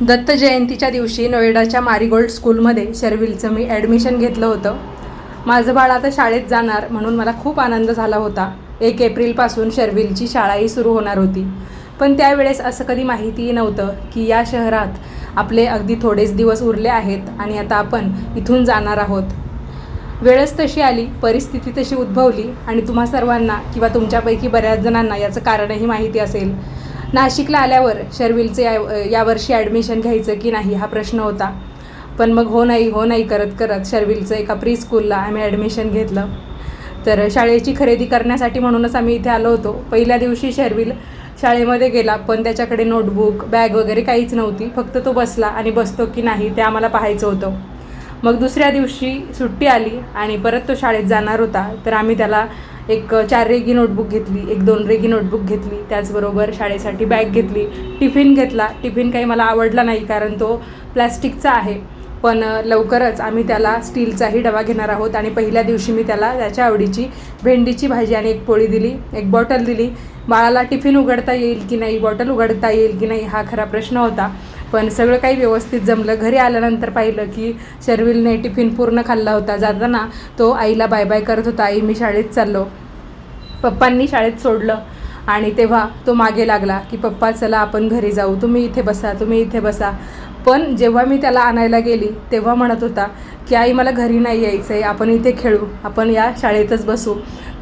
दत्त जयंतीच्या दिवशी नोएडाच्या मारीगोल्ड स्कूलमध्ये शर्विलचं मी ॲडमिशन घेतलं होतं. माझं बाळ आता शाळेत जाणार म्हणून मला खूप आनंद झाला होता. एक एप्रिलपासून शर्विलची शाळाही सुरू होणार होती. पण त्यावेळेस असं कधी माहितीही नव्हतं की या शहरात आपले अगदी थोडेच दिवस उरले आहेत आणि आता आपण इथून जाणार आहोत. वेळच तशी आली परिस्थिती तशी उद्भवली आणि तुम्हा सर्वांना किंवा तुमच्यापैकी बऱ्याच जणांना याचं कारणही माहिती असेल. नाशिकला आल्यावर शर्विलचे या यावर्षी ॲडमिशन घ्यायचं की नाही हा प्रश्न होता. पण मग हो नाही हो नाही करत करत शर्विलचं एका प्री स्कूलला आम्ही ॲडमिशन घेतलं. तर शाळेची खरेदी करण्यासाठी म्हणूनच आम्ही इथे आलो होतो. पहिल्या दिवशी शर्विल शाळेमध्ये गेला पण त्याच्याकडे नोटबुक बॅग वगैरे काहीच नव्हती. फक्त तो बसला आणि बसतो की नाही ते आम्हाला पाहायचं होतं. मग दुसऱ्या दिवशी सुट्टी आली आणि परत तो शाळेत जाणार होता. तर आम्ही त्याला एक चार रेगी नोटबुक घेतली एक दोन रेगी नोटबुक घेतली त्याचबरोबर शाळेसाठी बॅग घेतली टिफिन घेतला. टिफिन काही मला आवडला नाही कारण तो प्लॅस्टिकचा आहे. पण लवकरच आम्ही त्याला स्टीलचाही डबा घेणार आहोत आणि पहिल्या दिवशी मी त्याला त्याच्या आवडीची भेंडीची भाजी आणि एक पोळी दिली एक बॉटल दिली. बाळाला टिफिन उघडता येईल की नाही बॉटल उघडता येईल की नाही हा खरा प्रश्न होता. पण सगळं काही व्यवस्थित जमलं. घरी आल्यानंतर पाहिलं की शर्विलने टिफिन पूर्ण खाल्ला होता. जाताना तो आईला बाय बाय करत होता. आई मी शाळेत चाललो. पप्पांनी शाळेत सोडलं. आणि तेव्हा तो मागे लागला की पप्पा चला आपण घरी जाऊ. तुम्ही इथे बसा तुम्ही इथे बसा. पण जेव्हा मी त्याला आणायला गेली तेव्हा म्हणत होता की आई मला घरी नाही यायचं आहे आपण इथे खेळू आपण या शाळेतच बसू.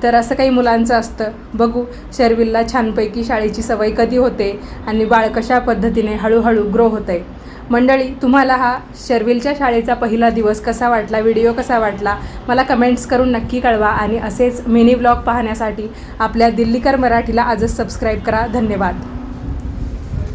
तर असं काही मुलांचं असतं. बघू शर्विलला छानपैकी शाळेची सवय कधी होते आणि बाळ कशा पद्धतीने हळूहळू ग्रो होत आहे मंडळी तुम्हाला हा शर्विलच्या शाळेचा पहिला दिवस कसा वाटला व्हिडिओ कसा वाटला मला कमेंट्स करून नक्की कळवा आणि असेच मिनी ब्लॉग पाहण्यासाठी आपल्या दिल्लीकर मराठीला आजच सबस्क्राईब करा. धन्यवाद.